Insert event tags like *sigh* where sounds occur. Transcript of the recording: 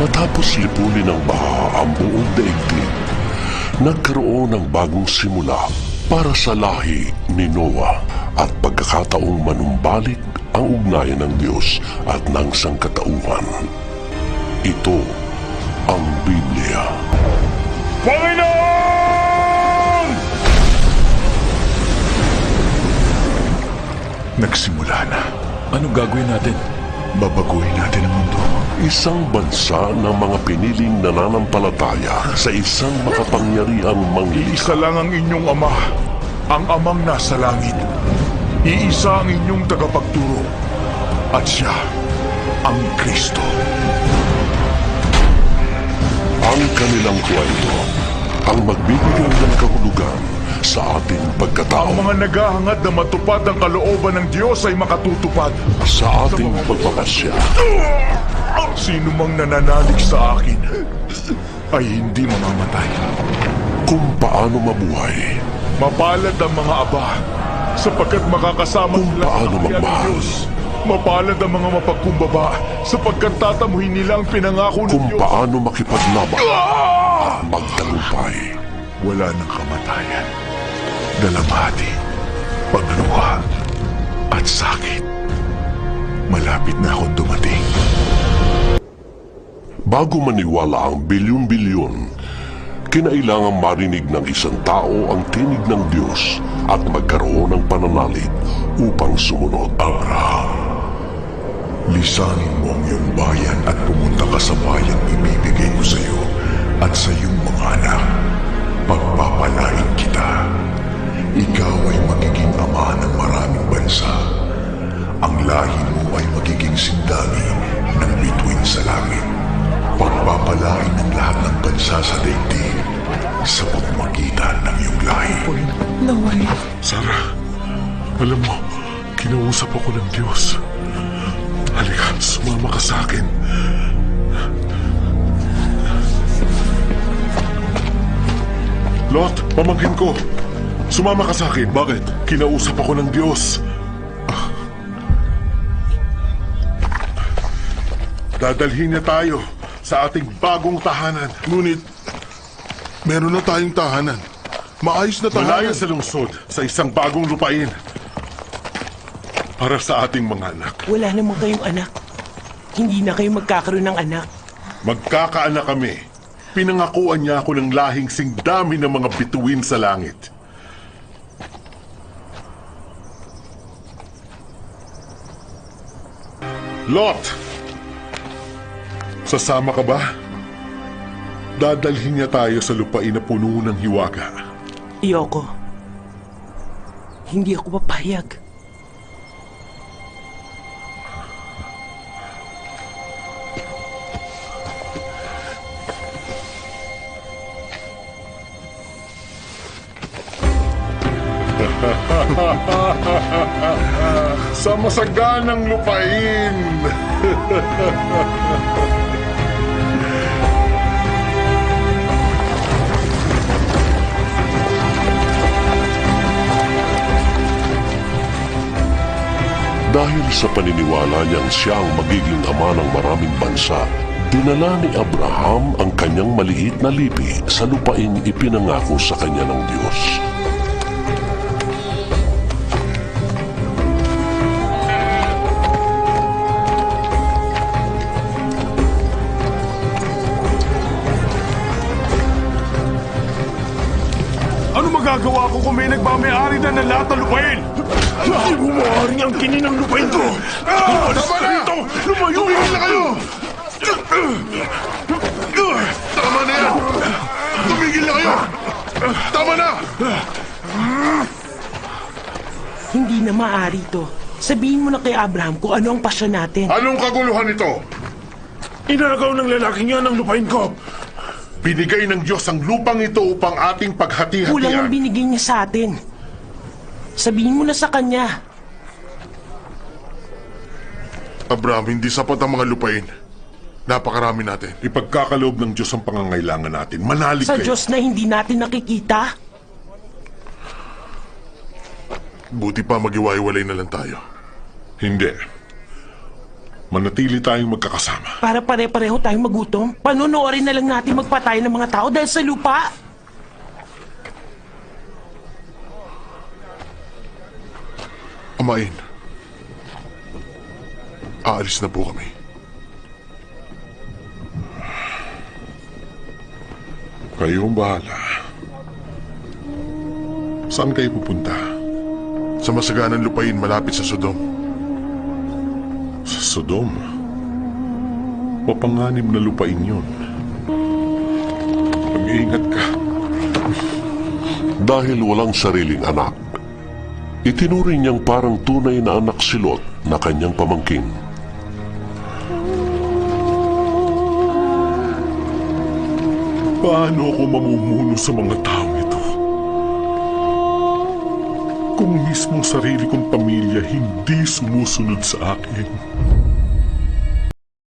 Matapos lipunin ng baha ang buong daigdig, nagkaroon ng bagong simula para sa lahi ni Noah at pagkakataong manumbalik ang ugnayan ng Diyos at ng sangkatauhan. Ito ang Biblia. Panginoon! Nagsimula na. Anong gagawin natin? Babaguhin natin ang mundo. Isang bansa ng mga piniling nananampalataya sa isang makapangyarihang manglilikha. Isa lang ang inyong ama, ang amang nasa langit. Iisa ang inyong tagapagturo. At siya, ang Kristo. Ang kanilang kwento ang magbibigay ng kahulugan sa ating Ang pagkatao, mga naghahangad na matupad ang kalooban ng Diyos ay makatutupad. sa ating pagpapasya, Sino mang nananalig sa akin ay hindi mamamatay. kung paano mabuhay, Mapalad ang mga aba sapagkat makakasama Kung sila paano magmahal. Diyos. Mapalad ang mga mapagkumbaba sapagkat tatamuhin nila ang pinangako ng kung Diyos. paano makipaglaban at magtagumpay. Wala ng kamatayan, dalamhati, pagluha, at sakit. Malapit na akong dumating. Bago maniwala ang bilyon-bilyon, kinailangan marinig ng isang tao ang tinig ng Diyos at magkaroon ng pananalig upang sumunod. Abraham, lisanin mo ang iyong bayan at pumunta ka sa bayang ibibigay ko sa iyo at sa iyong mga anak. Pagpapalain kita. Ikaw ay magiging ama ng maraming bansa. Ang lahi mo ay magiging sindali ng bituin sa langit. Pagpapalain ng lahat ng bansa sa daigdig sa pamamagitan ng iyong lahi. Naway. Sarah, alam mo, kinausap ako ng Diyos. Halika, sumama ka sa akin. Lot, pamangkin ko. Sumama ka sa akin. Bakit? Kinausap ako ng Diyos. Ah. Dadalhin niya tayo sa ating bagong tahanan. Ngunit, meron na tayong tahanan. Maayos na tahanan. Malayo sa lungsod, sa isang bagong lupain. Para sa ating mga anak. Wala naman kayong anak. Hindi na kayo magkakaroon ng anak. Magkakaanak kami. Pinangakuan niya ako ng lahing singdami ng mga bituin sa langit. Lot! Sasama ka ba? Dadalhin niya tayo sa lupain na puno ng hiwaga. Iyoko. Hindi ako papayag. *laughs* Sa masaganang lupain! *laughs* Dahil sa paniniwala niyang siya ang magiging ama ng maraming bansa, dinala ni Abraham ang kanyang maliit na lipi sa lupaing ipinangako sa kanya ng Diyos. Kung may nagmamayari na ng lahat ng lupain? Hindi mo maaari ang kinin ng lupain ko! Ah, tama na! Rito! Lumayo! Tumigil na kayo! Tama na yan! Tumigil na kayo! Tama na! Hindi na maaari to. Sabihin mo na kay Abraham kung ano ang pasyon natin. Anong kaguluhan ito? Inagaw ng lalaking yan ang lupain ko! Binigay ng Diyos ang lupang ito upang ating Kulang ang paghati-hatian. binigay niya sa atin. Sabihin mo na sa kanya. Abraham, hindi sapat ang mga lupain. Napakarami natin. Ipagkakaloob ng Diyos ang pangangailangan natin. Manalig Sa kayo. Diyos na hindi natin nakikita. Buti pa magiwa-iwalay na lang tayo. Hindi. Manatili tayong magkakasama. Para pare-pareho tayong magutom, panonoorin na lang natin magpatay ng mga tao dahil sa lupa. Amain. Aalis na po kami. Kayo ang bahala. Saan kayo pupunta? Sa masaganang lupain malapit sa Sodom. Sodom. Mapanganib na lupain yun. Mag-iingat ka. Dahil walang sariling anak, itinuring niyang parang tunay na anak si Lot na kanyang pamangkin. Paano ako mamumuno sa mga taong ito? Kung mismong sarili kong pamilya hindi sumusunod sa akin.